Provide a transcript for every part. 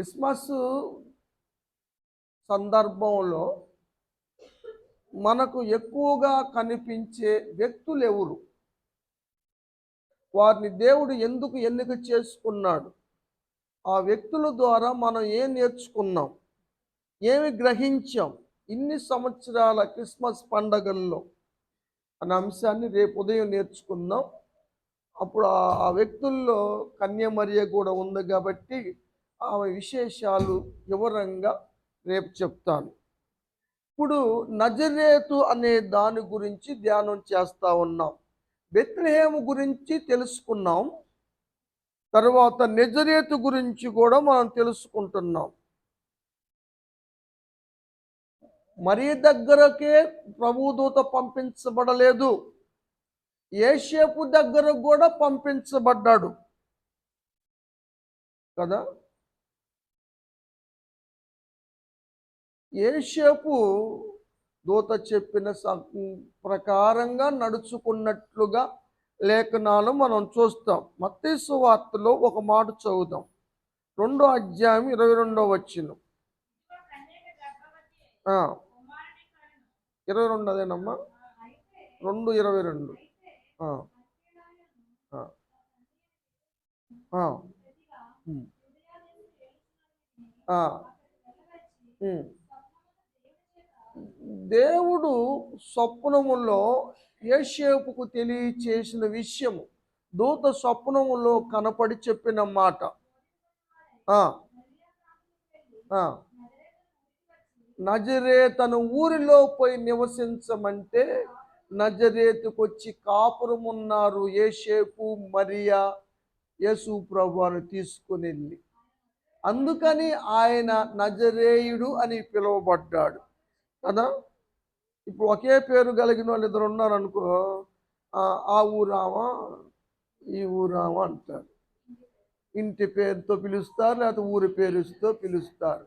Christmas సందర్భంలో మనకు ఎక్కువగా కనిపించే వ్యక్తులు ఎవరు? వారిని దేవుడు ఎందుకు ఎన్నిక చేసుకున్నాడు? ఆ వ్యక్తుల ద్వారా మనం ఏం నేర్చుకున్నాం? ఏమి గ్రహించాం? ఇన్ని సంవత్సరాల క్రిస్మస్ పండగల్లో అనే అంశాన్ని రేపు ఉదయం నేర్చుకుందాం. అప్పుడు ఆ- వ్యక్తుల్లో కన్యమర్య కూడా ఉంది కాబట్టి ఆమె విశేషాలు వివరంగా రేపు చెప్తాను. ఇప్పుడు నజరేతు అనే దాని గురించి ధ్యానం చేస్తూ ఉన్నాం. బెత్లహేము గురించి తెలుసుకున్నాం. తర్వాత నజరేతు గురించి కూడా మనం తెలుసుకుంటున్నాం. మరీ దగ్గరకే ప్రభుదూత పంపించబడలేదు. ఏషేపు దగ్గర కూడా పంపించబడ్డాడు. కదా? ఏషేపు దూత చెప్పిన ప్రకారంగా నడుచుకున్నట్లుగా లేఖనాలు మనం చూస్తాం. మత్తీసు వార్తలో ఒక మాట చదువుదాం. రెండో అధ్యాయం ఇరవై రెండో వచ్చిన ఇరవై రెండు అదేనమ్మా? రెండు ఇరవై రెండు. ఆ. దేవుడు స్వప్నములో యేషేపుకు తెలియచేసిన విషయము దూత స్వప్నములో కనపడి చెప్పిన మాట. నజరే తన ఊరిలో పోయి నివసించమంటే నజరేతుకు వచ్చి కాపురమున్నారు ఏషేపు మరియా యేసు ప్రభువాను తీసుకుని వెళ్ళి అందుకని ఆయన నజరేయుడు అని పిలువబడ్డాడు. కదా? ఇప్పుడు ఒకే పేరు కలిగిన వాళ్ళు ఇద్దరు ఉన్నారు అనుకో ఆ ఊరామా ఈ ఊరామా అంటారు. ఇంటి పేరుతో పిలుస్తారు లేకపోతే ఊరి పేరుతో పిలుస్తారు.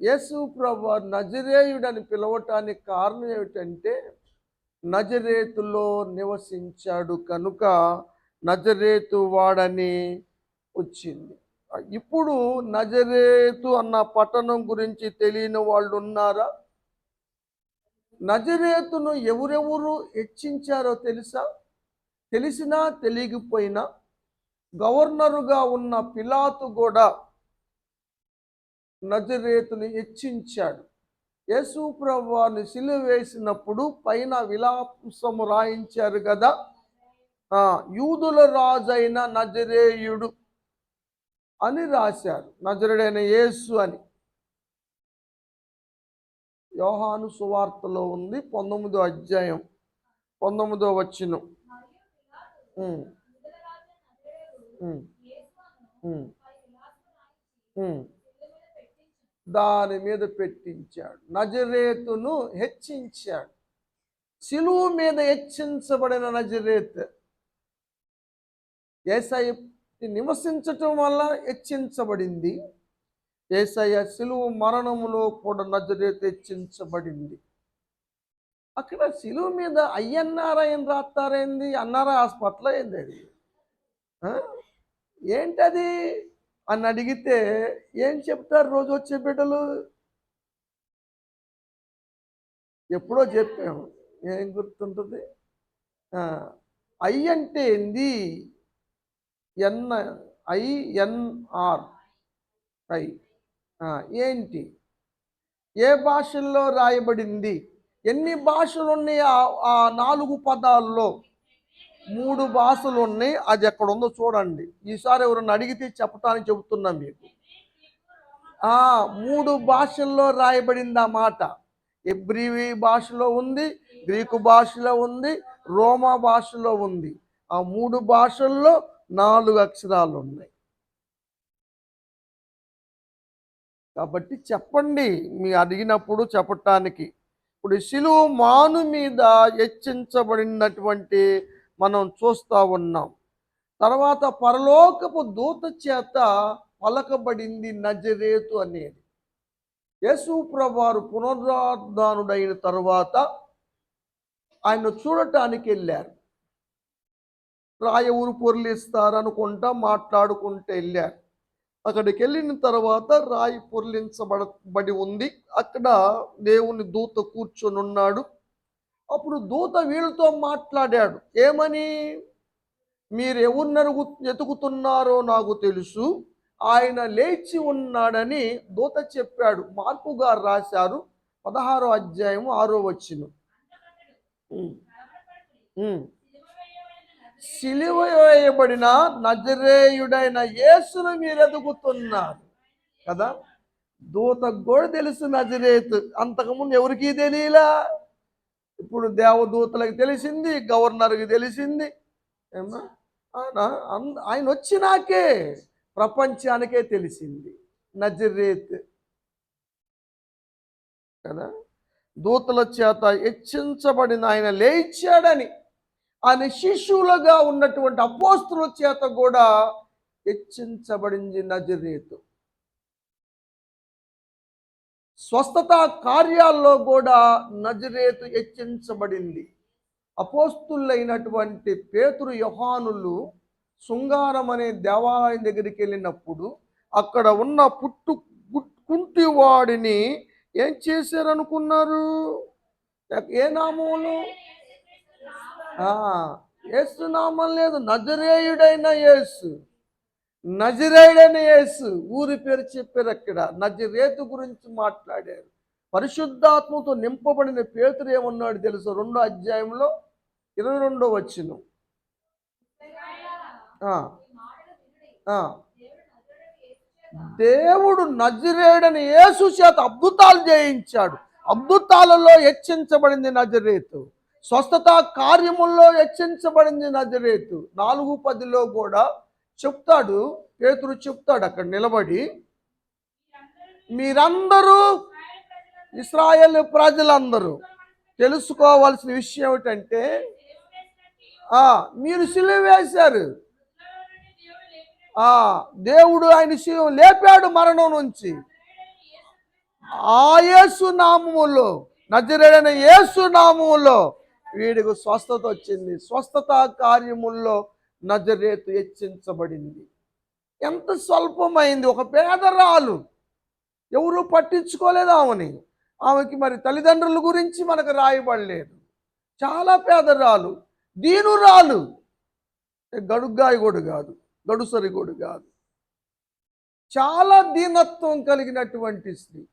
యేసు ప్రభు నజరేయుడని పిలవటానికి కారణం ఏమిటంటే నజరేతులో నివసించాడు కనుక నజరేతు వాడని వచ్చింది. ఇప్పుడు నజరేతు అన్న పట్టణం గురించి తెలియని వాళ్ళు ఉన్నారా? నజరేతును ఎవరెవరు హెచ్చించారో తెలుసా? తెలిసినా తెలియకపోయినా గవర్నరుగా ఉన్న పిలాతు కూడా నజరేతుని హెచ్చించాడు. యేసు ప్రభువాన్ని సిలువ వేసినప్పుడు పైన విలాసము రాయించారు కదా? యూదుల రాజైన నజరేయుడు అని రాశారు. నజరుడైన యేసు అని. యోహాను సువార్తలో ఉంది పంతొమ్మిదో అధ్యాయం పంతొమ్మిదో వచ్చిన దాని మీద పెట్టించాడు. నజరేతును హెచ్చించాడు. సిలువు మీద హెచ్చించబడిన నజరేత్ ఏసయ్య నివసించటం వల్ల హెచ్చించబడింది. ఏసయ్య సిలువు మరణములో కూడా నజరేత్ తెచ్చించబడింది. అక్కడ సిలువు మీద అయ్యన్నారాయణ ఏం రాస్తారేంది అన్నారా? హాస్పిటల్ అయింది అది? ఏంటది? అని అడిగితే ఏం చెప్తారు రోజు వచ్చే బిడ్డలు? ఎప్పుడో చెప్పాము. ఏం గుర్తుంటుంది? ఐ అంటే ఏంది? N INR I. ఏంటి? ఏ భాషల్లో రాయబడింది? ఎన్ని భాషలు ఉన్నాయి ఆ- నాలుగు పదాల్లో? మూడు భాషలు ఉన్నాయి అది ఎక్కడ ఉందో చూడండి. ఈసారి ఎవరన్నా అడిగితే చెప్పటానికి చెబుతున్నాం మీకు. ఆ మూడు భాషల్లో రాయబడింది ఆ మాట. ఎబ్రివి భాషలో ఉంది గ్రీకు భాషలో ఉంది రోమా భాషలో ఉంది. ఆ మూడు భాషల్లో నాలుగు అక్షరాలు ఉన్నాయి కాబట్టి చెప్పండి మీ అడిగినప్పుడు చెప్పటానికి. ఇప్పుడు శిలువ మాను మీద హెచ్చించబడినటువంటి మనం చూస్తూ ఉన్నాం. తర్వాత పరలోకపు దూత చేత పలకబడింది నజరేతు అనేది. యేసు ప్రభువారు పునరుద్ధానుడైన తర్వాత ఆయన చూడటానికి వెళ్ళారు. రాయ ఊరు పొర్లిస్తారు అనుకుంటా మాట్లాడుకుంటూ వెళ్ళారు. అక్కడికి వెళ్ళిన తర్వాత రాయి పొర్లించబడబడి ఉంది. అక్కడ దేవుని దూత కూర్చొని ఉన్నాడు. అప్పుడు దూత వీళ్ళతో మాట్లాడాడు. ఏమని? మీరు ఎవరినరుగు ఎతుకుతున్నారో నాకు తెలుసు. ఆయన లేచి ఉన్నాడని దూత చెప్పాడు. మార్పు గారు రాశారు. పదహారో అధ్యాయం ఆరో వచ్చిన సిలువ వేయబడిన నజరేయుడైన యేసును మీరు ఎదుగుతున్నారు కదా? దూత కూడా తెలుసు నజరేత్. అంతకుముందు ఎవరికీ తెలియలా? ఇప్పుడు దేవదూతలకు తెలిసింది గవర్నర్కి తెలిసింది. ఏమా? ఆయన వచ్చినాకే ప్రపంచానికే తెలిసింది నజరేత్. కదా? దూతల చేత హెచ్చించబడిన ఆయన లేచాడని. ఆయన శిష్యులుగా ఉన్నటువంటి అపోస్తుల చేత కూడా హెచ్చించబడింది నజరేతు. స్వస్థత కార్యాల్లో కూడా నజరేతు హెచ్చించబడింది. అపోస్తులైనటువంటి పేతురు యోహానులు శృంగారం అనే దేవాలయం దగ్గరికి వెళ్ళినప్పుడు అక్కడ ఉన్న పుట్టు గు- కుంటివాడిని ఏం చేశారనుకున్నారు? ఏ నామములు? యేసు నామం లేదు. నజరేయుడైన యేసు. నజరేయుడైన యేసు. ఊరి పేరు చెప్పారు అక్కడ. నజరేతు గురించి మాట్లాడారు. పరిశుద్ధాత్మతో నింపబడిన పేతురు ఏమన్నాడు తెలుసు? రెండో అధ్యాయంలో ఇరవై రెండో వచ్చిన దేవుడు నజరేయుడని యేసు చేత అద్భుతాలు చేయించాడు అద్భుతాలలో హెచ్చించబడింది నజరేతు. స్వస్థత కార్యముల్లో హెచ్చించబడింది నజరేతు. నాలుగు పదిలో కూడా చెప్తాడు పేతురు చెప్తాడు అక్కడ నిలబడి మీరందరూ ఇస్రాయేల్ ప్రజలందరూ తెలుసుకోవాల్సిన విషయం ఏమిటంటే మీరు సిలువ వేశారు. దేవుడు ఆయన శిలువ లేపాడు మరణం నుంచి. ఆ యేసు నామములో నజరేడైన యేసు నామములో వీడికి స్వస్థత వచ్చింది. స్వస్థత కార్యముల్లో నజరేతు హెచ్చించబడింది. ఎంత స్వల్పమైంది. ఒక పేదరాలు. ఎవరు పట్టించుకోలేదు ఆమెని. ఆమెకి మరి తల్లిదండ్రుల గురించి మనకు రాయబడలేదు. చాలా పేదరాలు. దీనురాలు. గడుగ్గాయి కూడా కాదు. గడుసరి కూడా కాదు. చాలా దీనత్వం కలిగినటువంటి స్త్రీ.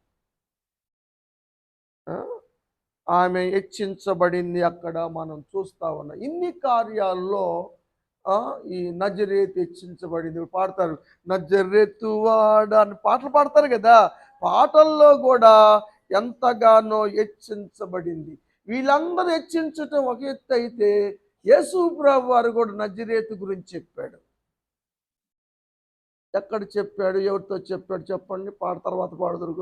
ఆమె హెచ్చించబడింది అక్కడ మనం చూస్తా ఉన్నాం. ఇన్ని కార్యాల్లో ఈ నజరేత్ హెచ్చించబడింది. పాడతారు నజరేతు వాడ అని పాటలు పాడతారు కదా. పాటల్లో కూడా ఎంతగానో హెచ్చించబడింది. వీళ్ళందరూ హెచ్చించటం ఒక ఎత్తు అయితే యేసుప్రభు వారు కూడా నజరేతు గురించి చెప్పాడు. ఎక్కడ చెప్పాడు ఎవరితో చెప్పాడు చెప్పండి పాట తర్వాత పాడుదురు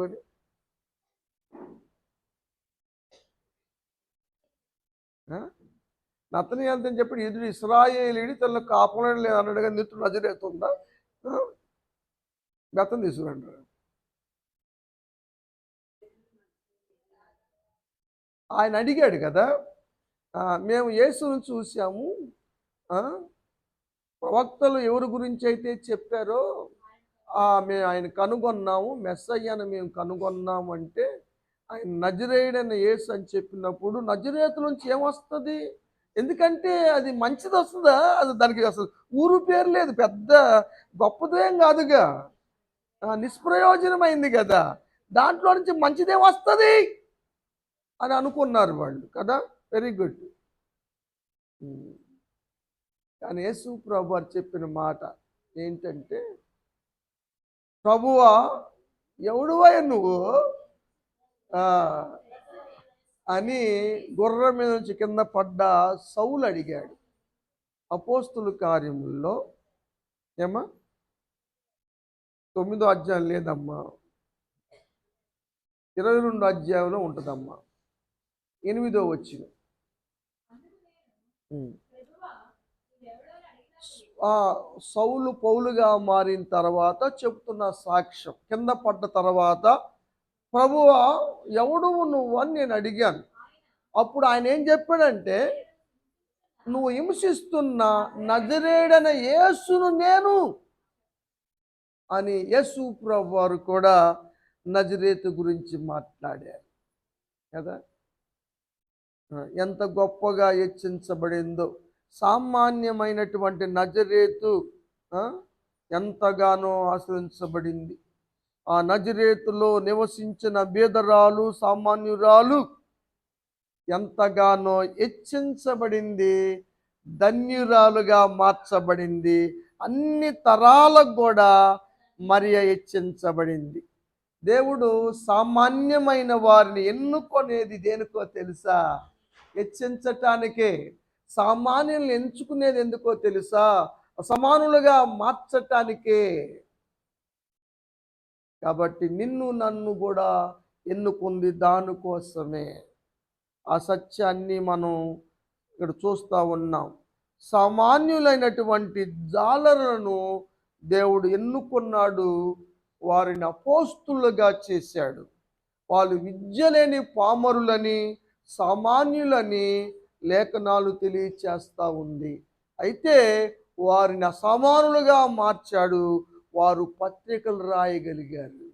నతని అంతని చెప్పి ఎదురు ఇస్రాయేలీడి తన కాపడం లేదు అన్నాడు నిత్రుడు నజరేతుందా? గతం తీసుకురండి. ఆయన అడిగాడు కదా మేము యేసును చూసాము ప్రవక్తలు ఎవరి గురించి అయితే చెప్పారో ఆ, మేము ఆయన కనుగొన్నాము మెస్సయ్యను మేము కనుగొన్నాము అంటే ఆయన నజరేయుడైన ఏసు అని చెప్పినప్పుడు నజరేత నుంచి ఏమొస్తుంది? ఎందుకంటే అది మంచిది వస్తుందా? అది దానికి అసలు ఊరు పేరు లేదు. పెద్ద గొప్పదేం కాదుగా. నిష్ప్రయోజనమైంది కదా. దాంట్లో నుంచి మంచిదేం వస్తుంది అని అనుకున్నారు వాళ్ళు కదా. వెరీ గుడ్ కానీ యేసు ప్రభు చెప్పిన మాట ఏంటంటే ప్రభువా ఎవడువా నువ్వు? అని గుర్రం మీద నుంచి కింద పడ్డ సౌలు అడిగాడు అపోస్తుల కార్యముల్లో ఏమా? తొమ్మిదో అధ్యాయం లేదమ్మా. ఇరవై రెండు అధ్యాయంలో ఉంటుందమ్మా. ఎనిమిదో వచ్చిన. సౌలు పౌలుగా మారిన తర్వాత చెప్తున్న సాక్ష్యం కింద పడ్డ తర్వాత ప్రభువా ఎవడు నువ్వు అని నేను అడిగాను. అప్పుడు ఆయన ఏం చెప్పాడంటే నువ్వు హింసిస్తున్న నజరేడన యేసును నేను అని యేసు ప్రభు వారు కూడా నజరేతు గురించి మాట్లాడారు. కదా? ఎంత గొప్పగా హెచ్చించబడిందో. సామాన్యమైనటువంటి నజరేతు ఎంతగానో ఆశ్రయించబడింది. ఆ నజరేతులో నివసించిన బీదరాలు సామాన్యురాలు ఎంతగానో హెచ్చించబడింది ధన్యురాలుగా మార్చబడింది అన్ని తరాలకు కూడా మరియ హెచ్చించబడింది. దేవుడు సామాన్యమైన వారిని ఎన్నుకొనేది దేనికో తెలుసా? హెచ్చించటానికే. సామాన్యుల్ని ఎంచుకునేది ఎందుకో తెలుసా? అసమానులుగా మార్చటానికే. కాబట్టి నిన్ను నన్ను కూడా ఎన్నుకుంది దానికోసమే ఆ సత్యాన్ని మనం ఇక్కడ చూస్తూ ఉన్నాం. సామాన్యులైనటువంటి జాలరులను దేవుడు ఎన్నుకున్నాడు వారిని అపోస్తులుగా చేశాడు. వాళ్ళు విద్య లేని పామరులని సామాన్యులని లేఖనాలు తెలియచేస్తూ ఉంది. అయితే వారిని అసమానులుగా మార్చాడు వారు పత్రికలు రాయగలిగారు.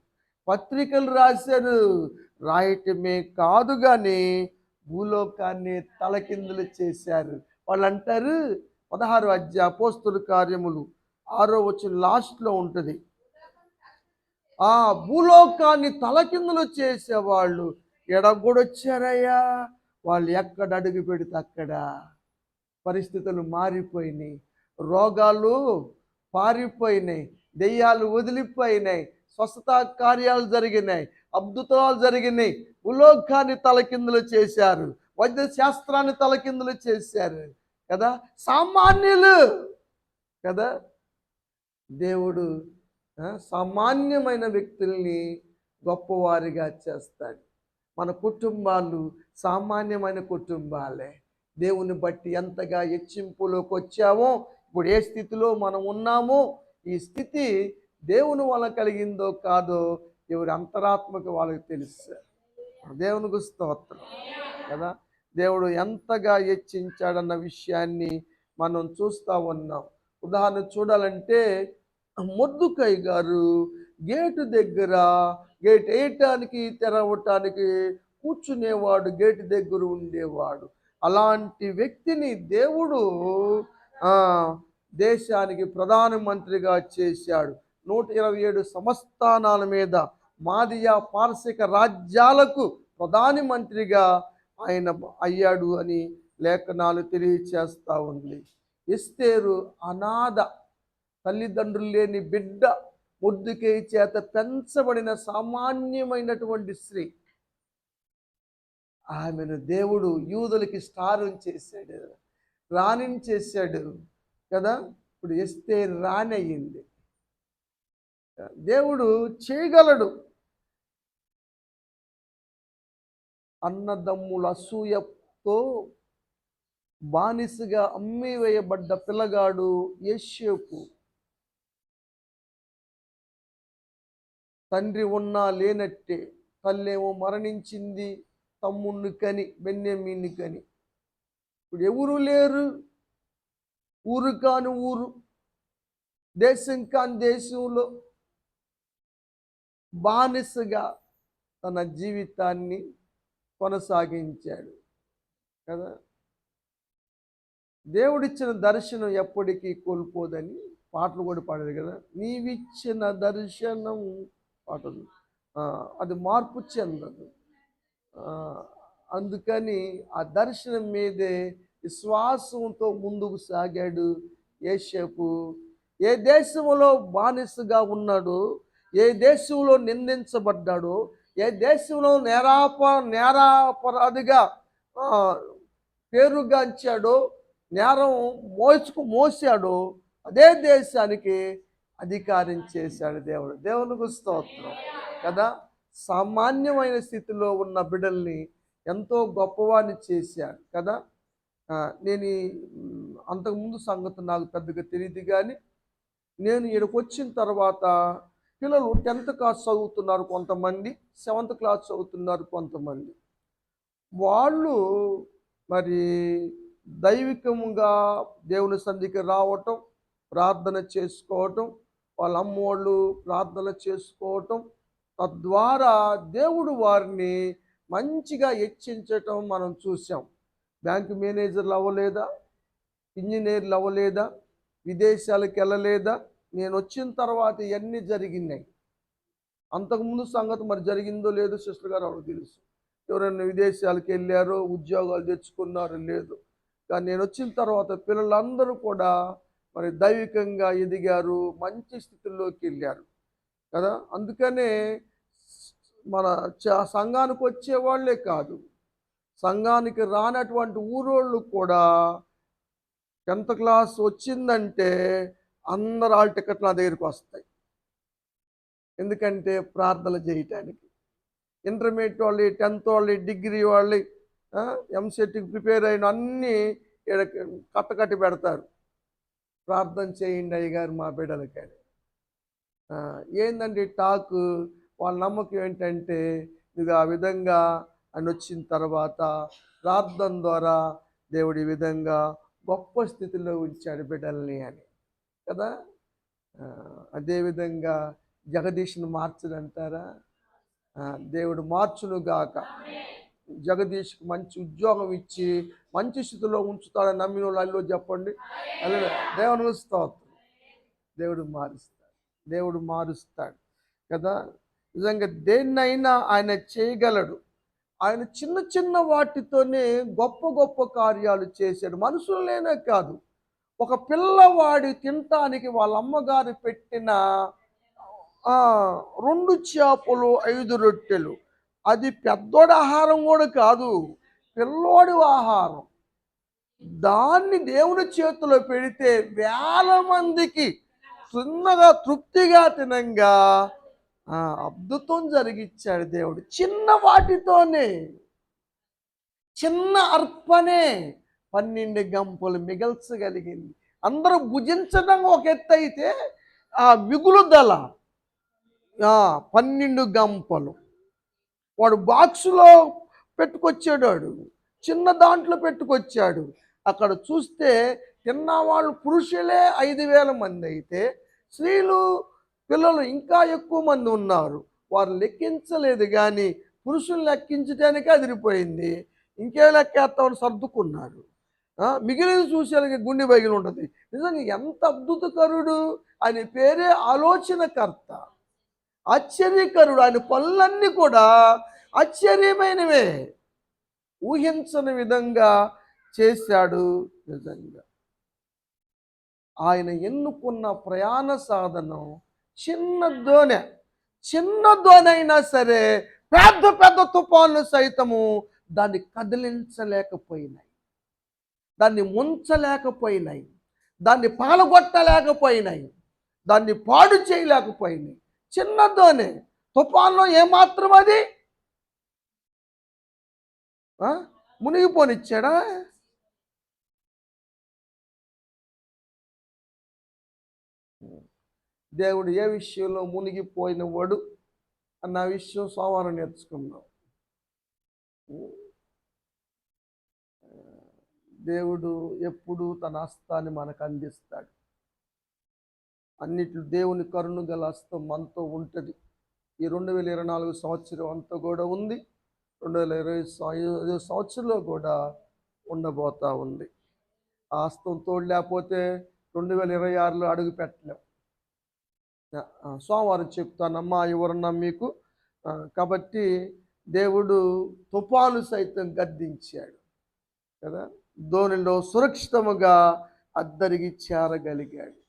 పత్రికలు రాశారు. రాయటమే కాదు కానీ భూలోకాన్ని తలకిందులు చేశారు. వాళ్ళు అంటారు పదహారు అధ్యాయ పోస్తుల కార్యములు ఆరో వచ్చిన లాస్ట్లో ఉంటుంది. ఆ భూలోకాన్ని తలకిందులు చేసేవాళ్ళు ఎడగొడొచ్చారయ్యా? వాళ్ళు ఎక్కడ అడుగు పెడితే అక్కడ? పరిస్థితులు మారిపోయినాయి. రోగాలు పారిపోయినాయి. దెయ్యాలు వదిలిపోయినాయి. స్వస్థత కార్యాలు జరిగినాయి. అద్భుతాలు జరిగినాయి. ఉలోకాన్ని తలకిందులు చేశారు. వైద్య శాస్త్రాన్ని తలకిందులు చేశారు. కదా? సామాన్యులు. కదా? దేవుడు సామాన్యమైన వ్యక్తుల్ని గొప్పవారిగా చేస్తాడు. మన కుటుంబాలు సామాన్యమైన కుటుంబాలే. దేవుని బట్టి ఎంతగా హెచ్చింపులోకి వచ్చామో ఇప్పుడు ఏ స్థితిలో మనం ఉన్నామో ఈ స్థితి దేవుని వల్ల కలిగిందో కాదో ఎవరి అంతరాత్మకు వాళ్ళకి తెలుసు. దేవునికి స్తోత్రం. కదా? దేవుడు ఎంతగా హెచ్చించాడన్న విషయాన్ని మనం చూస్తూ ఉన్నాం. ఉదాహరణ చూడాలంటే మొద్దుకై గారు గేటు దగ్గర గేట్ వేయటానికి తెరవటానికి కూర్చునేవాడు గేటు దగ్గర ఉండేవాడు. అలాంటి వ్యక్తిని దేవుడు దేశానికి ప్రధానమంత్రిగా చేశాడు. నూట ఇరవై ఏడు సంస్థానాల మీద మాదియా పార్శిక రాజ్యాలకు ప్రధానమంత్రిగా ఆయన అయ్యాడు అని లేఖనాలు తెలియచేస్తూ ఉంది. ఇస్తేరు అనాథ తల్లిదండ్రులు లేని బిడ్డ ముద్దుకే చేత పెంచబడిన సామాన్యమైనటువంటి స్త్రీ. ఆమెను దేవుడు యూదులకి స్టారం చేశాడు రాణిని చేశాడు కదా? ఇప్పుడు ఎస్తే రానయ్యింది. దేవుడు చేయగలడు. అన్నదమ్ముల అసూయతో బానిసగా అమ్మివేయబడ్డ పిల్లగాడు యశ్యపు తండ్రి ఉన్నా లేనట్టే తల్లేమో మరణించింది తమ్ముణ్ణి కని బెన్నెమ్మీని కని. ఇప్పుడు ఎవరు లేరు? ఊరు కాని ఊరు దేశం కాని దేశంలో బానిసగా తన జీవితాన్ని కొనసాగించాడు కదా? దేవుడిచ్చిన దర్శనం ఎప్పటికీ కోల్పోదని పాటలు కూడా పాడేది కదా? నీవిచ్చిన దర్శనం పాటలు. అది మార్పు చెందదు. అందుకని ఆ దర్శనం మీదే విశ్వాసంతో ముందుకు సాగాడు ఏషపు ఏ దేశంలో బానిసగా ఉన్నాడో ఏ దేశంలో నిందించబడ్డాడో ఏ దేశంలో నేరాప నేరాపరాధిగా పేరుగాంచాడో నేరం మోసుకు మోసాడో అదే దేశానికి అధికారం చేశాడు దేవుడు. దేవునికి స్తోత్రం. కదా? సామాన్యమైన స్థితిలో ఉన్న బిడ్డల్ని ఎంతో గొప్పవాడిని చేశాడు. కదా? నేను అంతకుముందు సంగతి నాకు పెద్దగా తెలియదు కానీ నేను ఇక్కడికి వచ్చిన తర్వాత పిల్లలు టెన్త్ క్లాస్ చదువుతున్నారు కొంతమంది సెవెంత్ క్లాస్ చదువుతున్నారు కొంతమంది. వాళ్ళు మరి దైవికంగా దేవుని సంధికి రావటం ప్రార్థన చేసుకోవటం వాళ్ళ అమ్మోళ్ళు ప్రార్థన చేసుకోవటం తద్వారా దేవుడు వారిని మంచిగా హెచ్చించటం మనం చూసాం బ్యాంకు మేనేజర్లు అవ్వలేదా? ఇంజనీర్లు అవ్వలేదా? విదేశాలకు వెళ్ళలేదా? నేను వచ్చిన తర్వాత ఇవన్నీ జరిగినాయి. అంతకుముందు సంగతి మరి జరిగిందో లేదో సిస్టర్ గారు వాళ్ళకి తెలుసు. ఎవరైనా విదేశాలకు వెళ్ళారో ఉద్యోగాలు తెచ్చుకున్నారో లేదు. కానీ నేను వచ్చిన తర్వాత పిల్లలందరూ కూడా మరి దైవికంగా ఎదిగారు మంచి స్థితిలోకి వెళ్ళారు. కదా? అందుకనే మన చ- సంఘానికి వచ్చే వాళ్ళే కాదు. సంఘానికి రానటువంటి ఊరోళ్ళు కూడా టెన్త్ క్లాస్ వచ్చిందంటే అందరు ఆల్ టికెట్ నా దగ్గరికి వస్తాయి. ఎందుకంటే ప్రార్థన చేయటానికి. ఇంటర్మీడియట్ వాళ్ళు టెన్త్ వాళ్ళు డిగ్రీ వాళ్ళు ఎంసెట్కి ప్రిపేర్ అయిన అన్నీ కట్టకట్టి పెడతారు. ప్రార్థన చేయండి అయ్యగారు మా బిడ్డలకని. ఏంటండి ఏందండి టాక్? వాళ్ళ నమ్మకం ఏంటంటే ఇది ఆ విధంగా అని వచ్చిన తర్వాత ప్రార్థన ద్వారా దేవుడి ఈ విధంగా గొప్ప స్థితిలో ఉంచాడు బిడ్డల్ని అని. కదా? అదేవిధంగా జగదీష్ను మార్చడంటారా? దేవుడు మార్చును గాక. జగదీష్కి మంచి ఉద్యోగం ఇచ్చి మంచి స్థితిలో ఉంచుతాడని నమ్మిన వాళ్ళు చెప్పండి. అలా దేవుని స్తోత్రం. దేవుడు మారుస్తాడు. దేవుడు మారుస్తాడు. కదా? నిజంగా దేన్నైనా ఆయన చేయగలడు. ఆయన చిన్న చిన్న వాటితోనే గొప్ప గొప్ప కార్యాలు చేశాడు. మనుషులనే కాదు. ఒక పిల్లవాడి తినటానికి వాళ్ళ అమ్మగారు పెట్టిన రెండు చేపలు ఐదు రొట్టెలు. అది పెద్దోడి ఆహారం కూడా కాదు పిల్లోడి ఆహారం. దాన్ని దేవుని చేతిలో పెడితే వేల మందికి చిన్నగా తృప్తిగా తినంగా అద్భుతం జరిగిచ్చాడు దేవుడు. చిన్న వాటితోనే చిన్న అర్పణే పన్నెండు గంపలు మిగల్చగలిగింది. అందరూ భుజించడం ఒక ఎత్తు అయితే ఆ మిగులుదల పన్నెండు గంపలు. వాడు బాక్సులో పెట్టుకొచ్చాడు చిన్న దాంట్లో పెట్టుకొచ్చాడు. అక్కడ చూస్తే తిన్న వాళ్ళు పురుషులే ఐదు వేల మంది అయితే స్త్రీలు పిల్లలు ఇంకా ఎక్కువ మంది ఉన్నారు. వారు లెక్కించలేదు కానీ పురుషులు లెక్కించడానికి అదిరిపోయింది. ఇంకే లెక్కేస్తామని సర్దుకున్నారు. మిగిలిన చూసేలకి గుండె బగిలి ఉంటుంది. నిజంగా ఎంత అద్భుతకరుడు! ఆయన పేరే ఆలోచనకర్త. ఆశ్చర్యకరుడు. ఆయన పనులన్నీ కూడా ఆశ్చర్యమైనవే. ఊహించని విధంగా చేశాడు నిజంగా. ఆయన ఎన్నుకున్న ప్రయాణ సాధనం చిన్న దోణె చిన్న దోణి అయినా సరే పెద్ద పెద్ద తుఫాన్లు సైతము దాన్ని కదిలించలేకపోయినాయి. దాన్ని ముంచలేకపోయినాయి. దాన్ని పాలగొట్టలేకపోయినాయి. దాన్ని పాడు చేయలేకపోయినాయి. చిన్న దోణి తుఫాన్లో ఏమాత్రం అది? మునిగిపోనిచ్చాడా? దేవుడు ఏ విషయంలో మునిగిపోయిన వాడు అన్న విషయం సోమవారం నేర్చుకున్నాం దేవుడు ఎప్పుడు తన హస్తాన్ని మనకు అందిస్తాడు. అన్నిట్లు దేవుని కరుణ గల హస్తం మనతో ఉంటుంది. ఈ రెండు వేల ఇరవై నాలుగు సంవత్సరం అంతా కూడా ఉంది. రెండు వేల ఇరవై ఐదు సంవత్సరంలో కూడా ఉండబోతా ఉంది. ఆ హస్తం తోడు లేకపోతే రెండు వేల ఇరవై ఆరులో అడుగు పెట్టలేం. స్వామివారు సోమవారం చెప్తానమ్మా ఎవరన్నా మీకు. కాబట్టి దేవుడు తుఫాను సైతం గద్దించాడు కదా? ధోనిలో సురక్షితముగా అద్దరికి చేరగలిగాడు.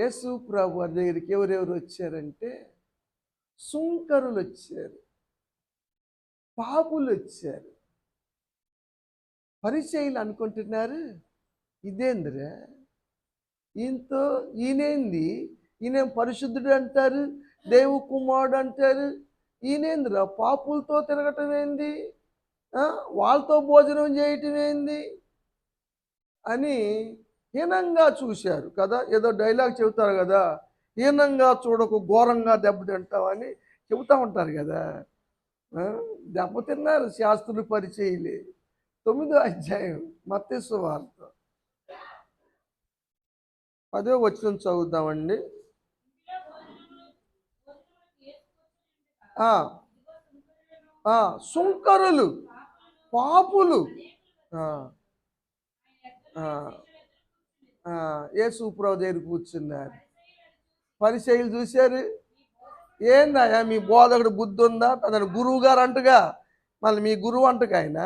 యేసు ప్రభు వారి దగ్గరికి ఎవరెవరు వచ్చారంటే సుంకరులు వచ్చారు పాపులు వచ్చారు. పరిచయలు అనుకుంటున్నారు ఇదేంద్రే? ఈయనతో ఈయనేంది? ఈయన పరిశుద్ధుడు అంటారు? దేవు కుమారుడు అంటారు? ఈయనేందిరా? పాపులతో తిరగటం ఏంది? వాళ్ళతో భోజనం చేయటం ఏంది? అని హీనంగా చూశారు కదా? ఏదో డైలాగ్ చెబుతారు కదా? హీనంగా చూడకు ఘోరంగా దెబ్బతింటామని చెబుతూ ఉంటారు కదా? దెబ్బతిన్నారు శాస్త్రులు పరిచయలే. తొమ్మిదో అధ్యాయం మత్స్సు వార్త. పదో వచ్చిన చదువుదామండి. సుంకరులు పాపులు. ఏ ఆ, యేసు ప్రభు దగ్గర కూర్చున్నారు. పరిచయలు చూశారు. ఏందయ్యా మీ బోధకుడు బుద్ధి ఉందా? అతను గురువు గారు అంటగా మళ్ళీ మీ గురువు అంటగా ఆయన?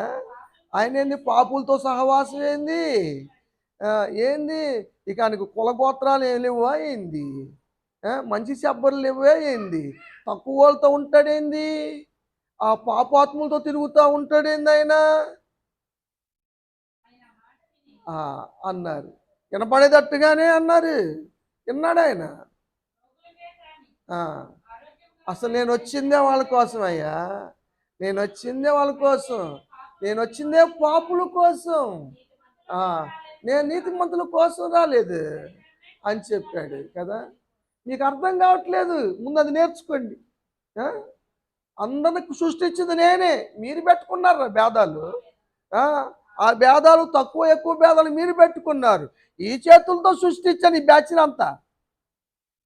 ఆయన ఏంది? పాపులతో సహవాసం ఏంది? ఏంది? ఇక ఆయనకు కులగోత్రాలు ఏం లేవా ఏంది? మంచి శబ్బర్లు లేవా ఏంది? తక్కువ వాళ్ళతో ఉంటాడేంది ఆ పాపాత్ములతో తిరుగుతూ ఉంటాడేంది ఆయన? అన్నారు. వినపడేటట్టుగానే అన్నారు. విన్నాడు ఆయన. అసలు నేను వచ్చిందే వాళ్ళ కోసం అయ్యా. నేను వచ్చిందే వాళ్ళ కోసం. నేను వచ్చిందే పాపుల కోసం. నేను నీతిమంతుల కోసం రాలేదు అని చెప్పాడు కదా. మీకు అర్థం కావట్లేదు. ముందు అది నేర్చుకోండి. అందరికి సృష్టించింది నేనే. మీరు పెట్టుకున్నారు భేదాలు. ఆ? భేదాలు తక్కువ ఎక్కువ భేదాలు మీరు పెట్టుకున్నారు. ఈ చేతులతో సృష్టించాను ఈ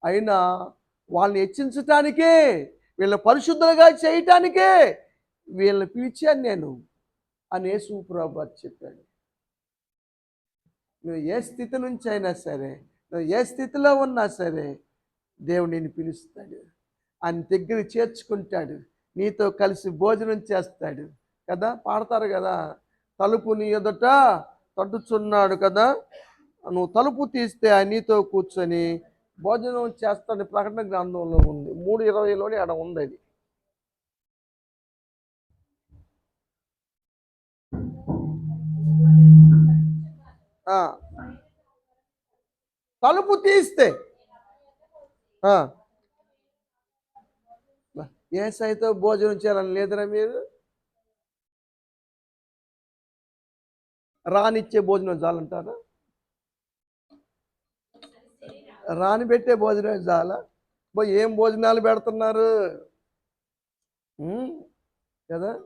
అయినా వాళ్ళని హెచ్చించటానికే వీళ్ళ పరిశుద్ధులుగా చేయటానికే వీళ్ళని పిలిచాను నేను అని సూప్రభు చెప్పాడు. నువ్వు ఏ స్థితి నుంచి అయినా సరే నువ్వు ఏ స్థితిలో ఉన్నా సరే దేవుడు నిన్ను పిలుస్తాడు. ఆయన దగ్గర చేర్చుకుంటాడు. నీతో కలిసి భోజనం చేస్తాడు కదా? పాడతారు కదా? తలుపు నీ ఎదుట తట్టుచున్నాడు కదా? నువ్వు తలుపు తీస్తే ఆయన నీతో కూర్చొని భోజనం చేస్తాడని ప్రకటన గ్రంథంలో ఉంది. మూడు ఇరవైలోనే ఆడ ఉంది అది. తలుపు తీస్తే. ఆ. ఏ భోజనం చేయాలని లేదురా మీరు? రానిచ్చే భోజనం చాలంటారా? రాని పెట్టే భోజనం చాలా? బో ఏం భోజనాలు పెడుతున్నారు? కదా?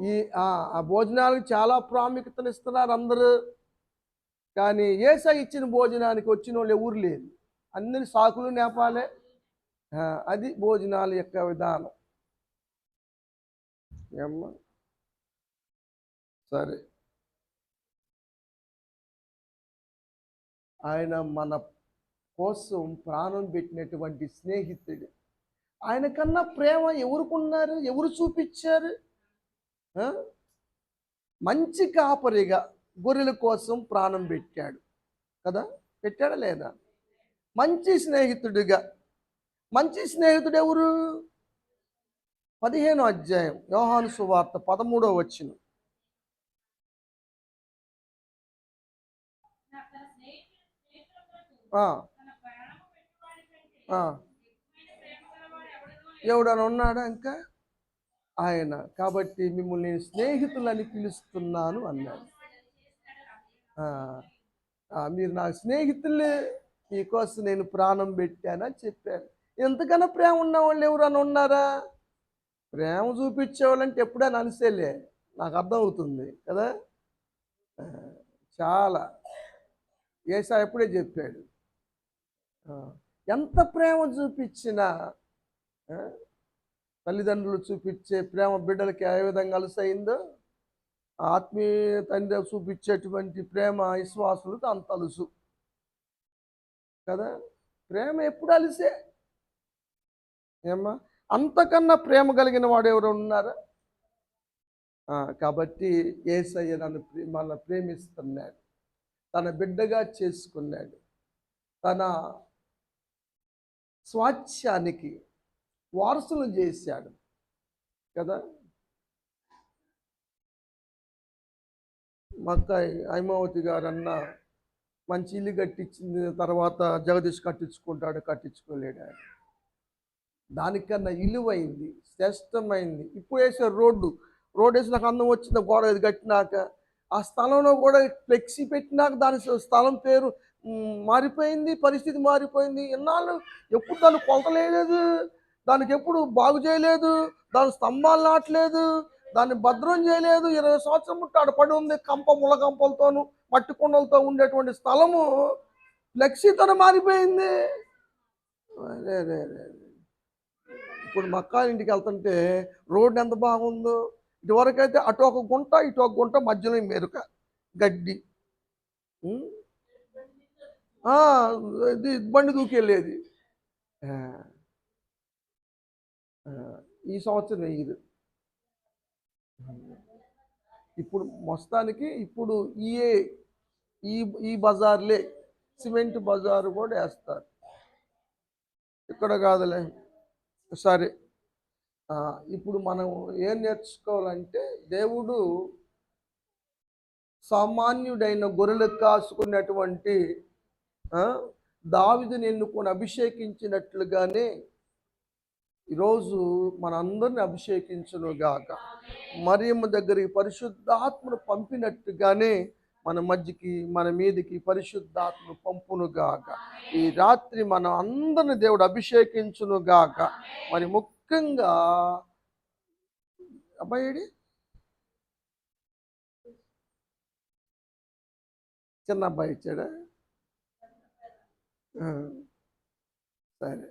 ఈ ఆ ఆ భోజనాలకు చాలా ప్రాముఖ్యతను ఇస్తున్నారు అందరూ. కానీ ఏసా ఇచ్చిన భోజనానికి వచ్చిన వాళ్ళు ఎవరు లేదు. అందరి సాకులు నేపాలే. అది భోజనాల యొక్క విధానం. ఏమ్మా? సరే. ఆయన మన కోసం ప్రాణం పెట్టినటువంటి స్నేహితుడు. ఆయన కన్నా ప్రేమ ఎవరుకున్నారు? ఎవరు చూపించారు? మంచి కాపరిగా గొర్రెల కోసం ప్రాణం పెట్టాడు. కదా? పెట్టాడా లేదా? మంచి స్నేహితుడిగా. మంచి స్నేహితుడు ఎవరు? పదిహేను అధ్యాయం యోహాను సువార్త పదమూడో వచ్చిన ఎవడని ఉన్నాడా ఇంకా? ఆయన. కాబట్టి మిమ్మల్ని స్నేహితులని పిలుస్తున్నాను అన్నాడు. మీరు నా స్నేహితులే మీకోసం నేను ప్రాణం పెట్టానని చెప్పాను ఎంతకన్నా ప్రేమ ఉన్న వాళ్ళు ఎవరన్నా ఉన్నారా? ప్రేమ చూపించేవాళ్ళంటే ఎప్పుడైనా అనిసేలే. నాకు అర్థమవుతుంది కదా? చాలా. ఏసా ఎప్పుడే చెప్పాడు? ఎంత ప్రేమ చూపించినా తల్లిదండ్రులు చూపించే ప్రేమ బిడ్డలకి ఏ విధంగా అలసైందో ఆత్మీయ తండ్రి చూపించేటువంటి ప్రేమ విశ్వాసులకు అంత అలుసు. కదా? ప్రేమ ఎప్పుడు అలిసే? ఏమ్మా? అంతకన్నా ప్రేమ కలిగిన వాడు ఎవరు ఉన్నారా? కాబట్టి ఏసయ్య నన్ను మన ప్రేమిస్తున్నాడు. తన బిడ్డగా చేసుకున్నాడు. తన స్వాచ్యానికి వారసులు చేశాడు. కదా? మక్క హైమావతి గారు అన్న మంచి ఇల్లు కట్టించిన తర్వాత జగదీష్ కట్టించుకుంటాడు కట్టించుకోలేడు ఆయన. దానికన్నా ఇలువైంది శ్రేష్టమైంది. ఇప్పుడు వేసే రోడ్డు రోడ్ వేసినాక అందం వచ్చింది గోడ ఇది కట్టినాక. ఆ స్థలంలో కూడా ఫ్లెక్సీ పెట్టినాక దాని స్థలం పేరు మారిపోయింది పరిస్థితి మారిపోయింది. ఎన్నాళ్ళు ఎప్పుడు దాన్ని కొలతలేదు దానికి ఎప్పుడు బాగు చేయలేదు దాని స్తంభాలు నాటలేదు దాన్ని భద్రం చేయలేదు. ఇరవై సంవత్సరం ముట్టాడు పడి ఉంది. కంప ములకంపలతోనూ మట్టి కుండలతో ఉండేటువంటి స్థలము ఫ్లెక్సీతో మారిపోయింది. ఇప్పుడు మక్కా ఇంటికి వెళ్తుంటే రోడ్డు ఎంత బాగుందో. ఇటువరకైతే అటు ఒక గుంట ఇటు ఒక గుంట మధ్యలో మెరుక గడ్డి. ఇది బండి దూకెళ్ళేది. ఈ సంవత్సరం ఇది. ఇప్పుడు మొత్తానికి ఇప్పుడు ఈ ఈ ఈ బజార్లే సిమెంట్ బజారు కూడా వేస్తారు. ఇక్కడ కాదులే. సరే. ఇప్పుడు మనం ఏం నేర్చుకోవాలంటే దేవుడు సామాన్యుడైన గొర్రెలు కాసుకున్నటువంటి ఆ, ఎన్నుకొని అభిషేకించినట్లుగానే ఈరోజు మనందరిని అభిషేకించును గాక మరియమ్మ దగ్గరికి పరిశుద్ధాత్మను పంపినట్టుగానే మన మధ్యకి మన మీదికి పరిశుద్ధాత్మను పంపును గాక ఈ రాత్రి మనం అందరిని దేవుడు అభిషేకించును గాక మరి ముఖ్యంగా అబ్బాయి చిన్న అబ్బాయి ఇచ్చాడా? సరే.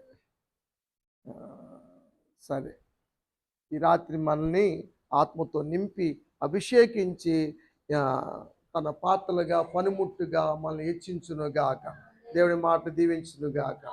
సరే. ఈ రాత్రి మనల్ని ఆత్మతో నింపి అభిషేకించి తన పాత్రలుగా పనిముట్టుగా మనల్ని హెచ్చించునుగాక. దేవుడి మాట దీవించునుగాక.